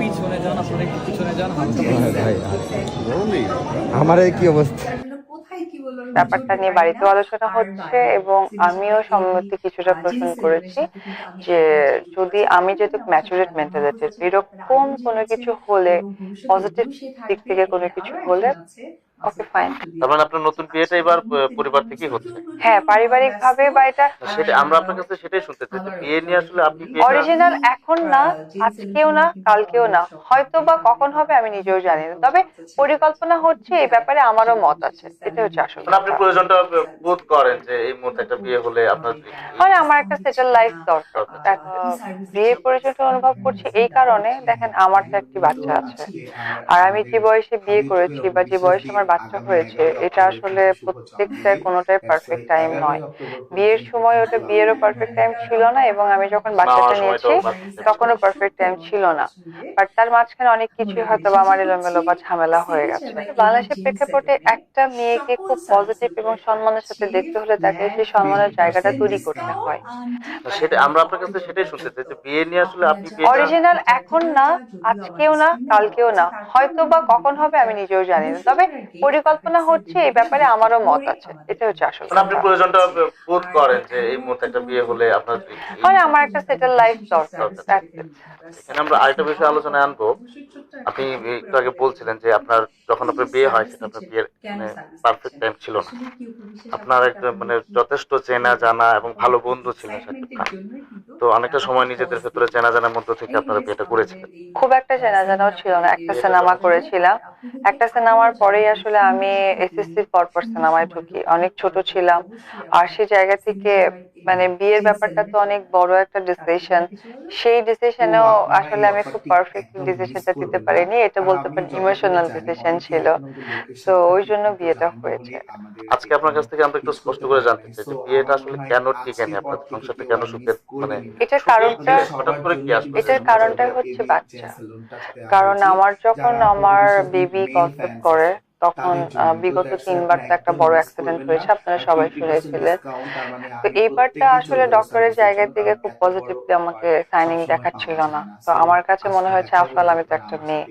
পিছনে যান আপনারা একটু পিছনে যান। হাতটা ভাই। আমার এই কি অবস্থা? ব্যাপারটা নিয়ে বাড়িতেও আলোচনা হচ্ছে এবং আমিও সম্মতি কিছুটা প্রশ্ন করেছি যে যদি আমি যেহেতু ম্যাচুরেট মেন্টালিটির এরকম কোনো কিছু হলে পজিটিভ দিক থেকে কোনো কিছু হলে ওকে ফাইন তার মানে আপনার নতুন বিয়েটা এবার পরিবার থেকেই হচ্ছে? হ্যাঁ পারিবারিক ভাবে বা এটা সেটা আমরা আপনার কাছে সেটাই শুনতে চাই যে বিয়ে নিয়ে আসলে আপনি অরিজিনাল এখন না আজকেও না কালকেও না। হয়তো বা কখন হবে আমি নিজেও জানি না। তবে পরিকল্পনা হচ্ছে এই ব্যাপারে আমারও মত আছে। এটা হচ্ছে আসল মানে আপনি প্রয়োজনটা বোধ করেন যে এই মুহূর্তে একটা বিয়ে হলে আপনার মানে আমার একটা সেটেল লাইফ দরকার। বিয়ে পরিচয়টা অনুভব করছি এই কারণে। দেখেন আমার তো একটি বাচ্চা আছে। আর আমি যে বয়সে বিয়ে করেছি বা যে বয়সে আমার বাচ্চা হয়েছে এটা আসলে প্রত্যেকটা কোনোটাই পারফেক্ট টাইম নয়। বিয়ের সময় ওটা বিয়েরও পারফেক্ট টাইম ছিল না এবং আমি যখন বাচ্চাটা নিয়েছি তখনও পারফেক্ট টাইম ছিল না। বাট তার মাঝখানে অনেক কিছুই হয়তো বা আমার এলোমেলো বা ঝামেলা হয়ে গেছে। বাংলাদেশের প্রেক্ষাপটে একটা মেয়েকে খুব পজিটিভ এবং সম্মানের সাথে দেখতে হলে তাকে সেই সম্মানের জায়গাটা তৈরি করতে হয়। সেটা আমরা আপনার কাছে সেটাই শুনতে চাই যে বিয়ে নিয়ে আসলে আপনি অরিজিনাল এখন না আজকেও না কালকেও না। হয়তো বা কখন হবে আমি নিজেও জানি না। তবে পরিকল্পনা হচ্ছে এই ব্যাপারে আমারও মত আছে। এটা হচ্ছে আসল মানে আপনি প্রয়োজনটা বোধ করেন যে এই মুহূর্তে একটা বিয়ে হলে আপনার মানে আমার একটা সেটেল লাইফ দরকার। এখানে আমরা আরেকটা বিষয় আলোচনায় আনব। আপনি একটু আগে বলছিলেন যে আপনার যখন আপনার বিয়ে হয় সেটা আপনার বিয়ের মানে পারফেক্ট টাইম ছিল না। আপনার একটা মানে যথেষ্ট চেনা জানা এবং ভালো বন্ধু ছিলেন শাকিব খান তো অনেকটা সময় নিজেদের ভেতরে চেনা জানার মধ্য থেকে আপনারা বিয়েটা করেছিলেন। খুব একটা চেনা জানাও ছিল না। একটা সিনেমা করেছিলাম। একটা সিনেমার পরেই আসলে আমি এসএসসির পরপর সিনেমায় ঢুকি। অনেক ছোট ছিলাম। আর সেই জায়গা থেকে মানে বিয়ের ব্যাপারটা তো অনেক বড় একটা ডিসিশন সেই ডিসিশনেও আসলে আমি খুব পারফেক্ট ডিসিশনটা দিতে পারিনি। এটা বলতে পারেন ইমোশনাল ডিসিশন ছিল। তো ওই জন্য বিয়েটা হয়েছে। আজকে আপনার কাছ থেকে আমরা একটু স্পষ্ট করে জানতে চাই যে বিয়েটা আসলে কেন টিকেনি আপনার সংসারটা কেন সুখের মানে এটার কারণটা হঠাৎ করে কি আসলো? এটার কারণটাই হচ্ছে বাচ্চা। কারণ আমার যখন আমার বেবি কনসেপ্ট করে তখন বিগত তিনবার তো একটা বড় অ্যাক্সিডেন্ট হয়েছে আপনারা সবাই শুনেছিলেন। তো এইবারটা আসলে ডক্টরের জায়গা থেকে খুব পজিটিভলি আমাকে সাইনিং দেখাচ্ছিল না। তো আমার কাছে মনে হয়েছে আফলাল আমি তো একটা মেয়ে।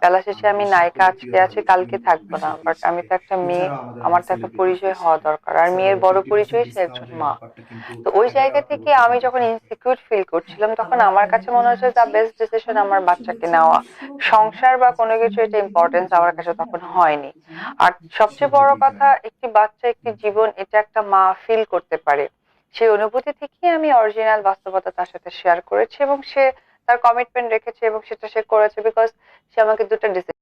বেলা শেষে আমি নায়িকা আজকে আছি কালকে থাকব না। বাট আমি তো একটা মেয়ে আমার তো একটা পরিচয় হওয়া দরকার। আর মেয়ের বড় পরিচয় সে একজন মা। তো ওই জায়গা থেকে আমি যখন ইনসিকিউর ফিল করছিলাম তখন আমার কাছে মনে হচ্ছে দ্য বেস্ট ডিসিশন আমার বাচ্চাকে নেওয়া সংসার বা কোনো কিছু এটা ইম্পর্টেন্স আমার কাছে তখন হয়নি আর সবচেয়ে বড় কথা, একটি বাচ্চা, একটি জীবন, এটা একটা মা ফিল করতে পারে। সেই অনুভূতি থেকেই আমি অরিজিনাল বাস্তবতা তার সাথে শেয়ার করেছি এবং সে তার কমিটমেন্ট রেখেছে এবং সেটা সে করেছে বিকজ সে আমাকে দুটো ডিসিশন